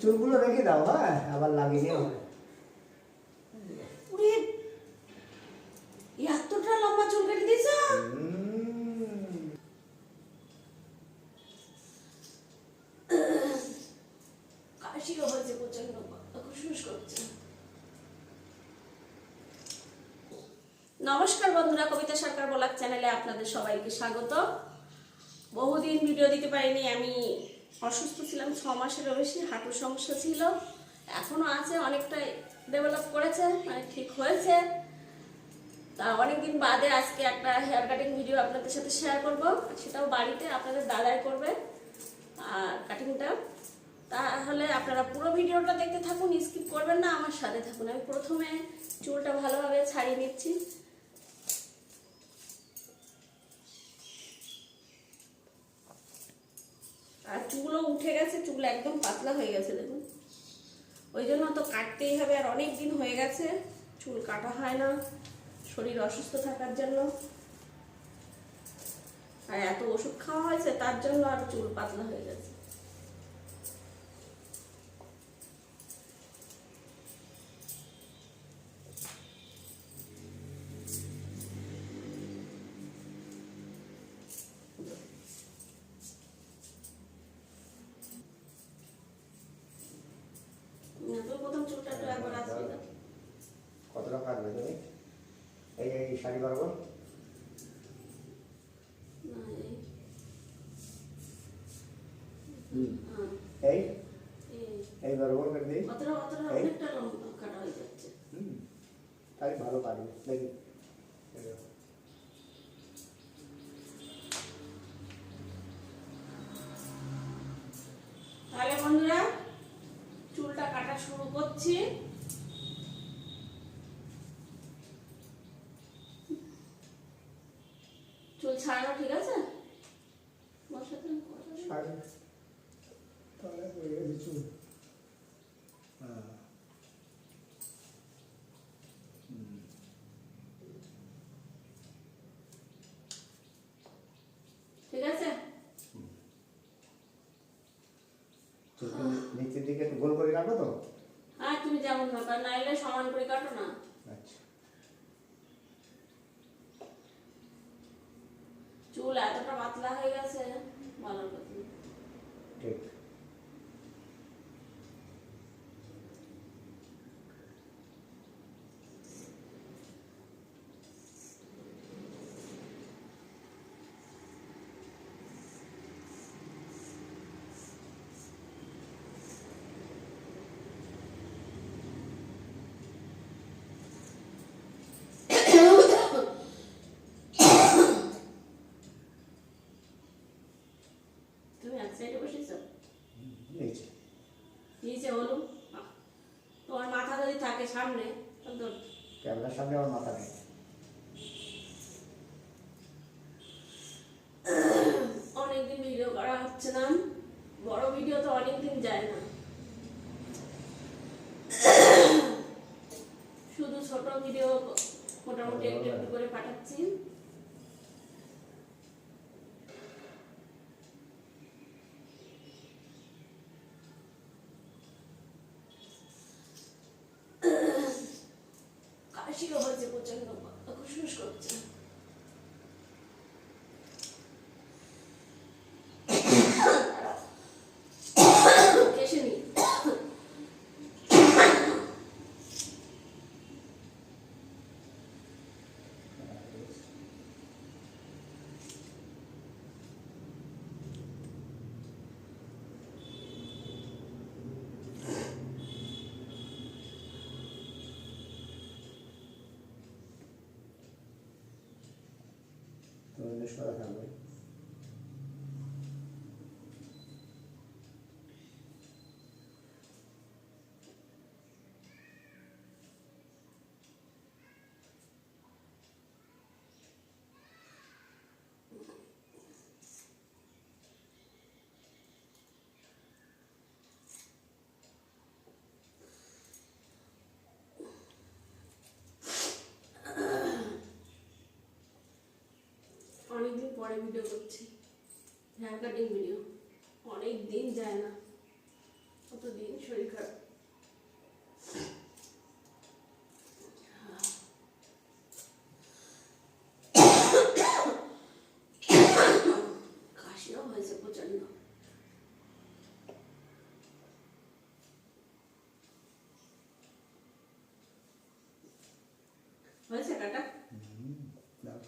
চুলগুলো রেখে দাও হ্যাঁ? আবার লাগিয়ে হবে। এতটা লম্বা চুল হয়েছে নমস্কার বন্ধুরা, কবিতা সরকার বলার চ্যানেলে আপনাদের সবাইকে স্বাগত বহুদিন ভিডিও দিতে পারিনি, আমি অসুস্থ ছিলাম, ছ মাসেরও বেশি হাঁটুর সমস্যা ছিল। এখনও আছে, অনেকটাই ডেভেলপ করেছে মানে ঠিক হয়েছে। তা অনেকদিন বাদে আজকে একটা হেয়ার কাটিং ভিডিও আপনাদের সাথে শেয়ার করব, সেটাও বাড়িতে আপনাদের দাদাই করবে, আর কাটিংটা তাহলে আপনারা পুরো ভিডিওটা দেখতে থাকুন স্কিপ করবেন না, আমার সাথে থাকুন। আমি প্রথমে চুলটা ভালোভাবে ছাড়িয়ে নিচ্ছি। আর চুলও উঠে গেছে, চুল একদম পাতলা হয়ে গেছে, দেখুন। ওই জন্য তো কাটতেই হবে, আর অনেক দিন হয়ে গেছে, চুল কাটা হয় না, শরীর অসুস্থ থাকার জন্য। আর এত ওষুধ খাওয়া হয়েছে, তার জন্য আর চুল পাতলা হয়ে গেছে। কাটা হয়ে যাচ্ছে। হুম। তাই ভালো কাটবে দেখি। তাহলে বন্ধুরা চুলটা কাটা শুরু করছি। চুল ঠিক আছে? তাহলে হয়ে গেছে চুল। হ্যাঁ। ঠিক আছে? নিচের দিকে একটু গোল করে কাটো তো? হ্যাঁ তুমি যেমন ব্যাপার নাইলে সমান করে কাটো না। চুল এতটা পাতলা হয়ে গেছে বলার কথা নেই। ঠিক তুমি এক সাইডে বসেছো নিচে নিচে হলো তোমার মাথা যদি থাকে সামনে ক্যামেরার সামনে আমার মাথা নেই। অনেকদিন ভিডিও করা হচ্ছে না। বড় ভিডিও তো অনেকদিন যায় না। শুধু ছোট ভিডিও মোটামুটি একটু একটু করে পাঠাচ্ছি কাশিও হয়েছে প্রচণ্ড খুশখুশ করছে কেসে নি তুমি সরা থাকবে অনেকদিন পরে ভিডিও করছি। হেয়ার কাটিং ভিডিও অনেক দিন যায় না। কতদিন শরীর খারাপ। কাশিও হয়েছে প্রচণ্ড হয়েছে কাকা দাও।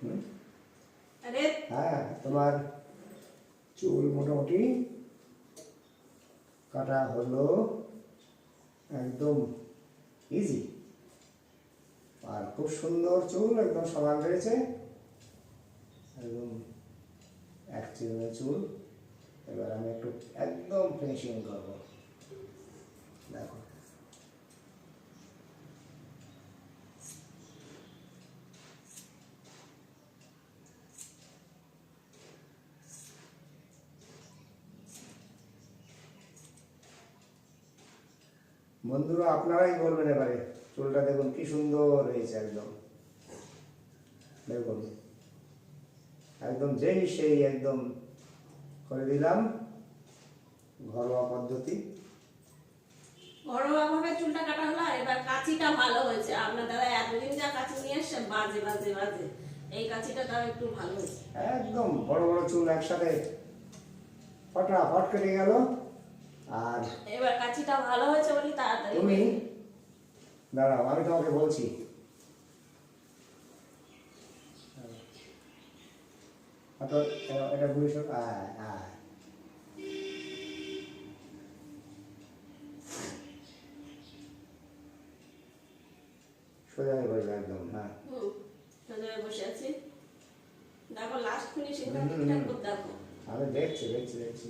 হুম? আরে তোমার চুল মোটামুটি কাটা হলো একদম ইজি আর খুব সুন্দর চুল, একদম সমান রয়েছে। একদম এক চুল। এবার আমি একটু একদম ফিনিশিং করব। দেখো। বন্ধুরা আপনারাই বলবেন এবারে। চুলটা দেখুন কি সুন্দর হয়েছে একদম। দেখুন। একদম যেই সেই একদম করে দিলাম। ঘরোয়া পদ্ধতি। ঘরোয়া ভাবে চুলটা কাটা হলো এবার কাঁচিটা ভালো হয়েছে। আপনার দাদা এতদিন যা কাঁচি নিয়ে এসছে বাজে বাজে বাজে। এই কাঁচিটা তাও একটু ভালো হয়েছে। একদম বড় বড় চুল একসাথে ফটাফট কেটে গেল। আর এবার কাঁচিটা ভালো হয়েছে বলি তাড়াতাড়ি। তুমি? দাঁড়াও আমি তোমাকে বলছি। এটা- ঘুরে সোজা হয়ে বসবে একদম হ্যাঁ হুম সোজা হয়ে বসে আছি। দেখো লাস্ট ফিনিশিংটা হুম, হুম, ঠিকঠাক করে দেখো। আমি দেখছি দেখছি দেখছি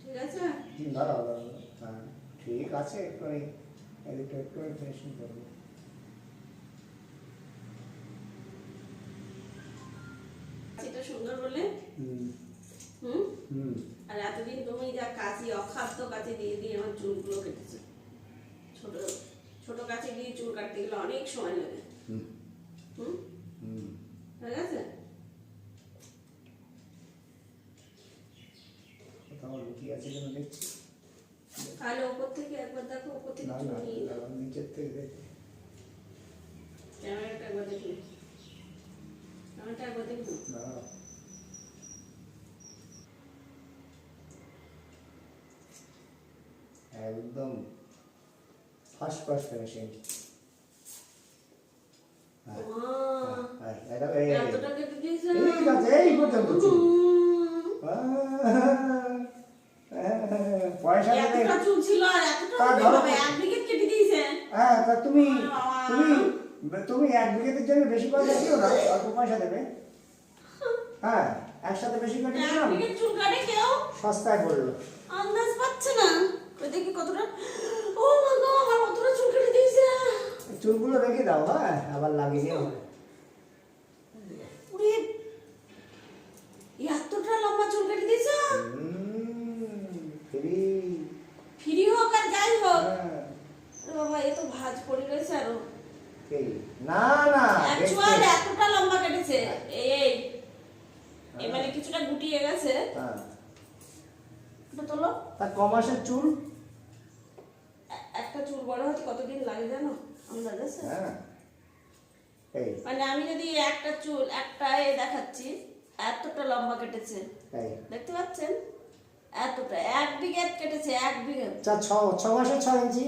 ঠিক আছে হুম, দাঁড়াও দাঁড়াও হ্যাঁ ঠিক আছে এই এদিকটা একটু ফিনিশিং করব। সুন্দর বলে হুম। হুম? আর এতদিন তুমি যা কাঁচি অখাদ্য কাঁচি দিয়ে দিয়ে আমার চুলগুলো কেটেছে। ছোট ছোট কাঁচি দিয়ে চুল কাটতে গেলে অনেক সময় লাগে। হুম। হুম? লুকিয়ে আছে দেখছি। তাহলে ওপর থেকে একবার দেখো ওপর থেকে না চুল না নিয়ে দাঁড়াও, নিচের থেকে দেখি ক্যামেরাটা একবার দেখুন ক্যামেরাটা একবার দেখুন দাঁড়াও। একদম ফার্স্ট ক্লাস ফিনিশিং হ্যাঁ ওয়া, হ্যাঁ, এটা এই এতটা কেটে দিয়েছে ঠিক আছে, এই পর্যন্ত চুল। উম, পয়সা দেবে এতটা চুল ছিল আর এতটা তা হবে ধরো। বাবা, এক বিঘেত কেটে দিয়েছে হ্যাঁ তা তুমি তুমি তুমি এক বিঘাতের জন্য বেশি পয়সা দিও না? অল্প পয়সা দেবে। হ্যাঁ একসাথে বেশি করে দিলাম চুল কাটে কেউ? সস্তায় করল আন্দাজ পাচ্ছে না। ওই দেখি কতটা ও মা গো আমার কতটা চুল কেটে দিয়েছে। চুলগুলো রেখে দাও হ্যাঁ আবার লাগিয়ে দিও উরে এতটা লম্বা চুল কেটে দিয়েছে ফ্রি ফ্রি হোক আর যাই হোক হ্যাঁ আরে বাবা এ তো ভাজ পড়ে গেছে আরও এই, না না অ্যাকচুয়াল দেখতে- এতটা লম্বা কেটেছে এই এই এই মানে কিছুটা গুটিয়ে গেছে হ্যাঁ এটা তোলো তা কমাসের চুল? একটা চুল বড় হতে কতদিন লাগে জানো? আন্দাজ আছে হ্যাঁ। মানে আমি যদি একটা চুল একটা এ দেখাচ্ছি এতটা লম্বা কেটেছে। দেখতে পাচ্ছেন? এতটা এক বিঘে কেটেছে এক বিঘে। চা ছ ছ মাসে ছ ইঞ্চি?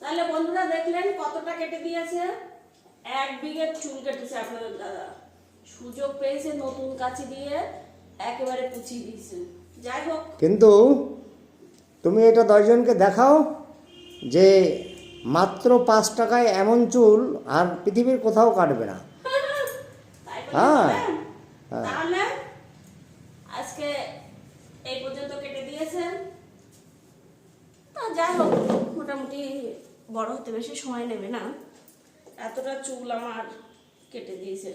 তাহলে বন্ধুরা দেখলেন কতটা কেটে দিয়েছে? এক বিঘে চুল কেটেছে আপনাদের দাদা। সুযোগ পেয়েছে নতুন কাঁচি দিয়ে একেবারে পুছিয়ে দিয়েছে। যাই হোক। কিন্তু তুমি এটা দশজনকে দেখাও যে মাত্র পাঁচ টাকায় এমন চুল আর পৃথিবীর কোথাও কাটবে না। হ্যাঁ। হ্যাঁ। তাহলে আজকে এই পর্যন্ত কেটে দিয়েছেন তা যাই হোক মোটামুটি বড় হতে বেশি সময় নেবে না। এতটা চুল আমার কেটে দিয়েছে।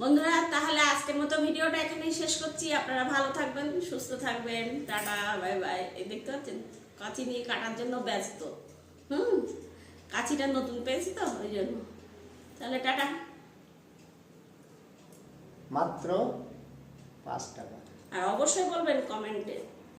বন্ধুরা তাহলে আজকের মতো ভিডিওটা এখানেই শেষ করছি। আপনারা ভালো থাকবেন সুস্থ থাকবেন। Tata bye bye. এই দেখতে পাচ্ছেন? কাঁচি নিয়ে কাটার জন্য ব্যস্ত। হুম? কাঁচিটা নতুন পেয়েছি তো ওই জন্য। তাহলে টাটা। মাত্র পাঁচ টাকা। আর অবশ্যই বলবেন কমেন্টে।